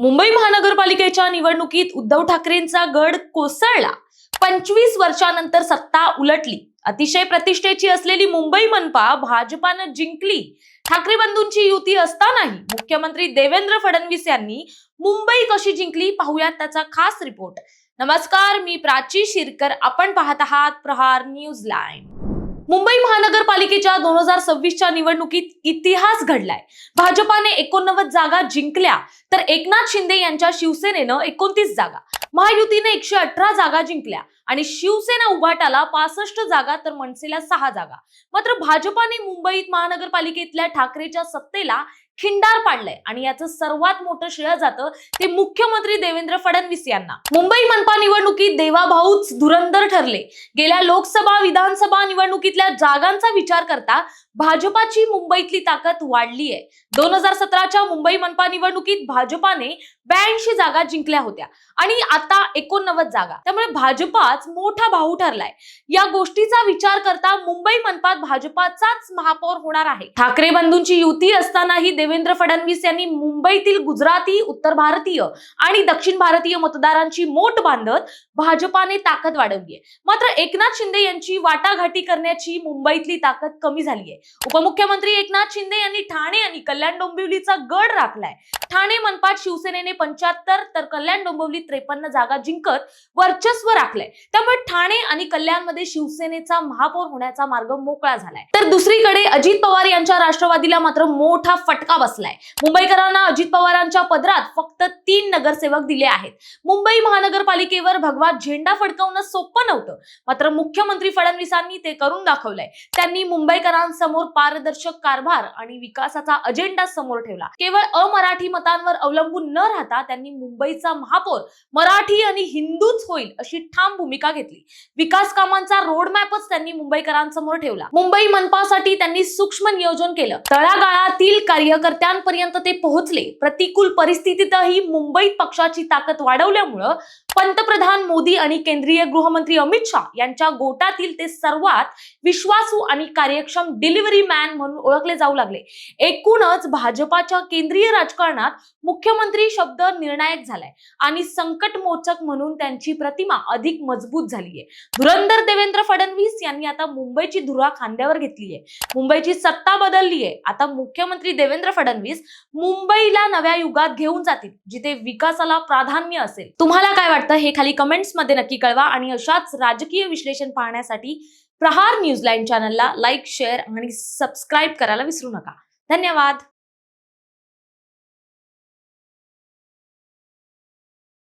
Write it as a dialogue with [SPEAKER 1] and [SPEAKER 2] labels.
[SPEAKER 1] मुंबई महानगरपालिकेच्या निवडणुकीत उद्धव ठाकरेंचा गड कोसळला. पंचवीस वर्षानंतर सत्ता उलटली. अतिशय प्रतिष्ठेची असलेली मुंबई मनपा भाजपानं जिंकली. ठाकरे बंधूंची युती असतानाही मुख्यमंत्री देवेंद्र फडणवीस यांनी मुंबई कशी जिंकली पाहुयात त्याचा खास रिपोर्ट. नमस्कार मी प्राची शिरकर. आपण पाहत आहात प्रहार न्यूज लाईन मुंबई महानगरपालिकेच्या दोन हजार सव्वीसच्या निवडणुकीत इतिहास घडलाय. भाजपाने एकोणनव्वद जागा जिंकल्या तर एकनाथ शिंदे यांच्या शिवसेनेनं एकोणतीस जागा. महायुतीने एकशे अठरा जागा जिंकल्या आणि शिवसेना उभाटाला पासष्ट जागा तर मनसेला सहा जागा. मात्र भाजपाने मुंबईत महानगरपालिकेतल्या ठाकरेच्या सत्तेला खिंडार पाडलंय. आणि याचं सर्वात मोठं श्रेय जातं ते मुख्यमंत्री देवेंद्र फडणवीस यांना. मुंबई मनपा निवडणुकीत देवाभाऊच धुरंधर ठरले. गेल्या लोकसभा विधानसभा निवडणुकीतल्या जागांचा विचार करता भाजपाची मुंबईतली ताकद वाढली आहे दोन हजार सतराच्या मुंबई मनपा निवडणुकीत भाजपाने ब्याऐंशी जागा जिंकल्या होत्या. आणि आता एकोणनव्वद जागा. त्यामुळे भाजपाच मोठा भाऊ ठरलाय. या गोष्टीचा विचार करता मुंबई मनपात भाजपाचाच महापौर होणार आहे. ठाकरे बंधूंची युती असतानाही देवेंद्र फडणवीस यांनी मुंबईतील गुजराती उत्तर भारतीय आणि दक्षिण भारतीय मतदारांची मोठ बांधत भाजपाने ताकद वाढवली आहे. मात्र एकनाथ शिंदे यांची वाटाघाटी करण्याची मुंबईतली ताकद कमी झाली आहे. उपमुख्यमंत्री एकनाथ शिंदे यांनी ठाणे आणि कल्याण डोंबिवलीचा गड राखलाय. ठाणे मनपात शिवसेनेने पंच्याहत्तर तर कल्याण डोंबिवली त्रेपन्न जागा जिंकत वर्चस्व राखलंय. त्यामुळे ठाणे आणि कल्याणमध्ये शिवसेनेचा महापौर होण्याचा मार्ग मोकळा झालाय. तर दुसरीकडे अजित पवार यांच्या राष्ट्रवादीला मात्र मोठा फटका बसलाय. मुंबईकरांना अजित पवारांच्या पदरात फक्त तीन नगरसेवक दिले आहेत. मुंबई महानगरपालिकेवर भगवा झेंडा फडकवणं सोपं नव्हतं. मात्र मुख्यमंत्री फडणवीसांनी ते करून दाखवलंय. त्यांनी मुंबईकरांसमोर पारदर्शक कारभार आणि विकासाचा अजेंडा समोर ठेवला. केवळ अमराठी मतांवर अवलंबून न राहता त्यांनी मुंबईचा महापौर मराठी आणि हिंदूच होईल अशी ठाम भूमिका घेतली. विकास कामांचा रोडमॅपच त्यांनी मुंबईकरांसमोर ठेवला. मुंबई मनपासाठी त्यांनी सूक्ष्म नियोजन केलं. तळागाळातील कार्यकर्त्यांपर्यंत ते पोहोचले. प्रतिकूल परिस्थितीतही मुंबईत पक्षाची ताकद वाढवल्यामुळं पंतप्रधान मोदी आणि केंद्रीय गृहमंत्री अमित शहा यांच्या गोटातील ते सर्वात विश्वासू आणि कार्यक्षम डिलिव्हरी मॅन म्हणून ओळखले जाऊ लागले. एकूणच भाजपाच्या केंद्रीय राजकारणात मुख्यमंत्री शब्द निर्णायक झालाय. आणि संकट मोचक म्हणून त्यांची प्रतिमा अधिक मजबूत झाली आहे धुरंधर देवेंद्र फडणवीस यांनी आता मुंबईची धुरा खांद्यावर घेतली आहे मुंबईची सत्ता बदलली आहे आता मुख्यमंत्री देवेंद्र फडणवीस मुंबईला नव्या युगात घेऊन जातील जिथे विकासाला प्राधान्य असेल. तुम्हाला काय वाटतं? हे खाली कमेंट्समध्ये नक्की कळवा आणि अशाच राजकीय विश्लेषण पाहण्यासाठी प्रहार न्यूज लाईन चॅनलला लाईक शेअर आणि सबस्क्राईब करायला विसरू नका. धन्यवाद.